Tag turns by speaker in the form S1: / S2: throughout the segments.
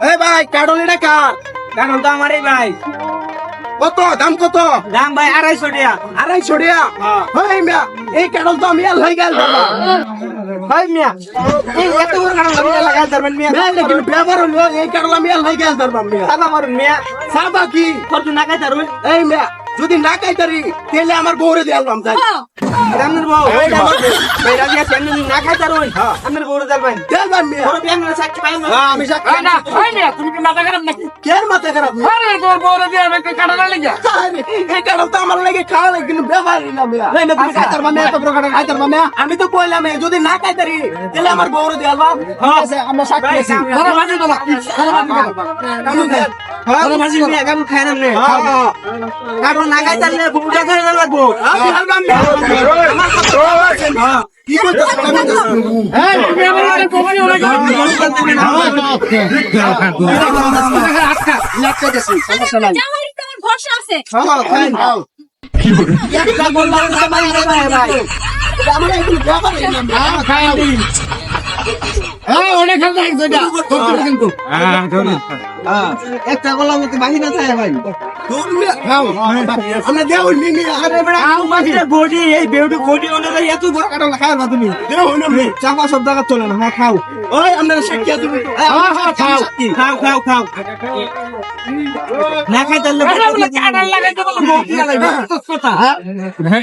S1: এই ভাই কাডল এটা কার?
S2: কারণ তো আমারই ভাই।
S1: কত? দাম কত?
S2: দাম ভাই আড়াইশো টাকা।
S1: আড়াইশো টাকা?
S2: হ্যাঁ।
S1: মিয়া এই কাডল তো আমি হয়ে গেল
S2: ভাই মিয়া এই এত বড় কারণ আমি লাগাই ধরবেন মিয়া।
S1: না লেকিন ব্যবহার হলো এই কাডল আমি হয়ে গেল ধরবাম মিয়া।
S2: সাদা মারুন মিয়া
S1: কি?
S2: কত না খাই ধরুন
S1: এই মিয়া যদি না খাইতারি তাহলে আমার বউরে দিয়ে আলবাম তাই
S2: রামনের বউ রাজি আছে আপনি যদি না খাই ধরুন আপনার বউরে ধরবেন
S1: দেলবাম মিয়া
S2: বড় ব্যাংক সাক্ষী পাই
S1: হ্যাঁ, আমি সাক্ষী
S3: না হয় না তুমি কি মাথা খারাপ নাকি
S1: কেন মাথা খারাপ
S3: আরে তোর বউরে দিয়ে আমাকে কাটা না লেগে
S1: এই তো আমার লাগে খাওয়া লাগে কিন্তু ব্যবহারই না মিয়া
S2: না, তুমি
S1: খাইতার মানে এত বড় খাইতার মানে আমি তো কইলাম যদি না খাইতারি তাহলে আমার বউরে দিয়ে আলবাম ঠিক আছে আমরা সাক্ষী আছি
S3: ধরো মাঝে তো
S1: কামু দেন।
S2: বড় মাঝি মিয়া গাম খাই না নে।
S1: হ্যাঁ, হ্যাঁ।
S2: কারণ না তাহলে বুঝা করে না লাগবো।
S1: আমি? হ্যাঁ। কি করতেছেন? আমি তো-
S3: এই তুমি আমার কমানি ওরা
S4: জামাইয়ের তো আমার ভরসা আছে
S1: হ্যাঁ, খাই, খাও।
S2: একটা বললাম না ভাই। ভাই ভাই
S1: আমার এগুলো ব্যবহারই না, মিয়া।
S3: হ্যাঁ কিন্তু
S2: একটা বললাম তো বাহিনা চাই ভাই।
S1: আমরা দেউন নি মিয়া, আরে বেড়া,
S2: আউ মাটির বডি এই বেউটি বডি অনুযায়ী এত বড় কাটা খায় না তুমি।
S1: দেউন না।
S2: চাপা সব জায়গা চলে না। হ্যাঁ খাও।
S1: ওই, আপনারা সাক্ষী আছেন
S2: হ্যাঁ হ্যাঁ খাও। খাও খাও খাও। না খাই তাহলে
S3: কাটা লাগাইতে বলে বউ কি কথা
S2: আরে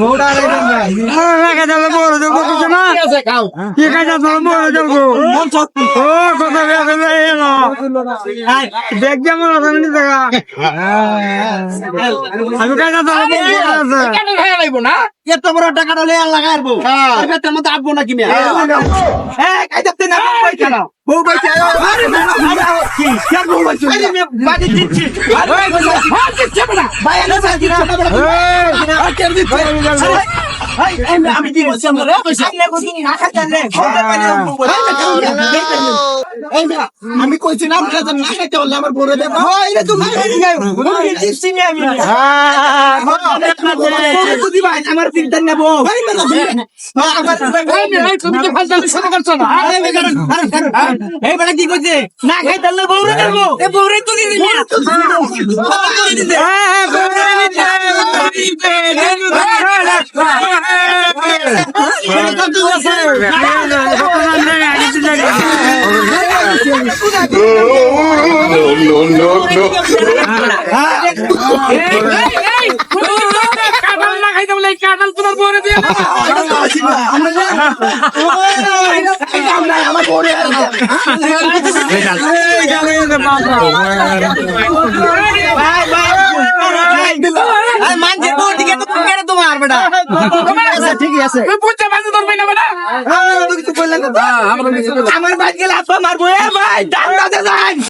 S2: বউটা রে ভাই না? খাই তাহলে বড় দেব না দেখ যেমন আছে দেখা আমি খাই তাহলে আছে
S3: কাটা খাই লাইবো না
S1: এত বড় টাকাটা লইয়া লাগাইবো। আর বেটার মতো আটবো নাকি মিয়া?
S2: এই খাই যাচ্ছে না কই কেন বউ কই
S1: আরে বেড়া, বেড়া, কি? কেন বউ বলছো?
S2: আরে বাড়ি দিচ্ছি
S1: আরে,
S3: দিচ্ছে না
S1: ভাই, না, বেড়া, বেড়া। আর কেন দিচ্ছে? আমি কি আমরা?
S2: না পানি
S1: আমি কইছি না যেন না খাইতে বললে আমার বউরে দেবো
S2: এটা তুমি আমার নেব।
S1: দিবে। হ্যাঁ, আমার
S3: এই মেয়ে, এই তুমি কি করছ না।
S1: আরে মেয়ে, কারণ, কারণ, কারণ, কারণ।
S2: এই দিকে তো কেন তোমার বেটা
S1: ঠিকই আছে
S3: বুঝতে পারছিস তোর মেয়ে বেটা
S2: আমার বাদ গেলে পা মারবো। এ ভাই দাদা যান